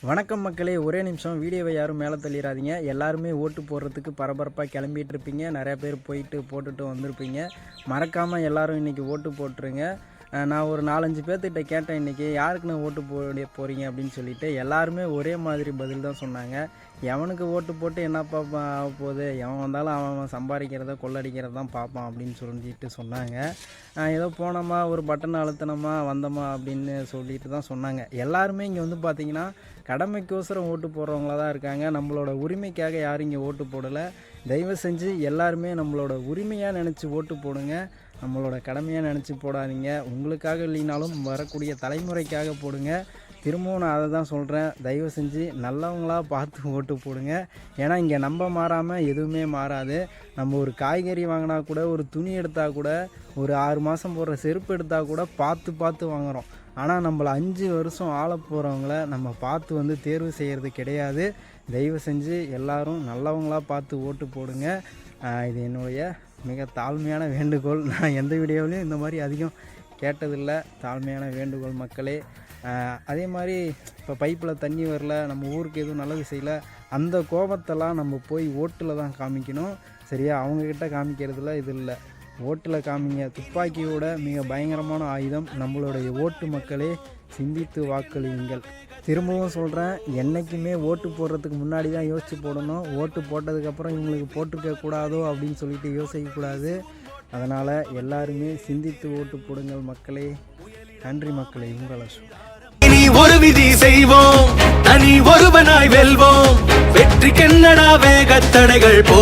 வணக்கம் மக்களே ஒரே நிமிஷம். வீடியோவை யாரும் மேலே தள்ளிடாதீங்க. எல்லாருமே ஓட்டு போடுறதுக்கு பரபரப்பாக கிளம்பிட்டு இருப்பீங்க. நிறையா பேர் போயிட்டு போட்டுட்டு வந்திருப்பீங்க. மறக்காமல் எல்லோரும் இன்றைக்கி ஓட்டு போட்டுருங்க. நான் ஒரு நாலஞ்சு பேர்த்திட்ட கேட்டேன் இன்றைக்கி யாருக்குன்னு ஓட்டு போட போகிறீங்க அப்படின்னு சொல்லிட்டு எல்லாருமே ஒரே மாதிரி பதில் தான் சொன்னாங்க. எவனுக்கு ஓட்டு போட்டு என்னப்பா ஆக போகுது? எவன் வந்தாலும் அவன் அவன் சம்பாதிக்கிறத கொள்ளடிக்கிறத தான் பார்ப்பான் அப்படின்னு சொல்லிட்டு சொன்னாங்க. ஏதோ போனோமா ஒரு பட்டன் அழுத்தினோமா வந்தோமா அப்படின்னு சொல்லிட்டு தான் சொன்னாங்க. எல்லாருமே இங்கே வந்து பார்த்தீங்கன்னா கடமைக்கோசரம் ஓட்டு போடுறவங்களா தான் இருக்காங்க. நம்மளோட உரிமைக்காக யாரும் இங்கே ஓட்டு போடலை. தயவு செஞ்சு எல்லாருமே நம்மளோட உரிமையாக நினச்சி ஓட்டு போடுங்க. நம்மளோட கடமையாக நினச்சி போடாதீங்க. உங்களுக்காக இல்லைனாலும் வரக்கூடிய தலைமுறைக்காக போடுங்க. திரும்பவும் நான் அதை தான் சொல்கிறேன் தயவு செஞ்சு நல்லவங்களா பார்த்து ஓட்டு போடுங்க. ஏன்னா இங்கே நம்ம மாறாமல் எதுவுமே மாறாது. நம்ம ஒரு காய்கறி வாங்கினா கூட ஒரு துணி எடுத்தால் கூட ஒரு ஆறு மாதம் போடுற செருப்பு எடுத்தால் கூட பார்த்து பார்த்து வாங்குகிறோம் ஆனால் நம்மளை அஞ்சு வருஷம் ஆள போகிறவங்கள நம்ம பார்த்து வந்து தேர்வு செய்கிறது கிடையாது. தயவு செஞ்சு எல்லோரும் நல்லவங்களாக பார்த்து ஓட்டு போடுங்க. இது என்னுடைய மிக தாழ்மையான வேண்டுகோள். நான் எந்த வீடியோவிலையும் இந்த மாதிரி அதிகம் கேட்டதில்லை. தாழ்மையான வேண்டுகோள் மக்களே. அதே மாதிரி இப்போ பைப்பில் தண்ணி வரல நம்ம ஊருக்கு எதுவும் நல்லது செய்யல அந்த கோபத்தெல்லாம் நம்ம போய் ஓட்டில் தான் காமிக்கணும். சரியா? அவங்கக்கிட்ட காமிக்கிறதுல இது இல்லை. ஓட்டில் காமிங்க. துப்பாக்கியோட மிக பயங்கரமான ஆயுதம் நம்மளுடைய ஓட்டு மக்களே சிந்தித்து வாக்களியுங்கள். திரும்பவும் சொல்கிறேன் என்றைக்குமே ஓட்டு போடுறதுக்கு முன்னாடி தான் யோசித்து போடணும். ஓட்டு போட்டதுக்கப்புறம் இவங்களுக்கு போட்டுக்க கூடாதோ அப்படின்னு சொல்லிட்டு யோசிக்கக்கூடாது அதனால் எல்லாருமே சிந்தித்து ஓட்டு போடுங்கள் மக்களே. நன்றி மக்களே உங்களை இனி ஒரு விதி செய்வோம். தனி ஒருவனாய் வெல்வோம். வெற்றி கன்னடா வேகத்தடைகள் போ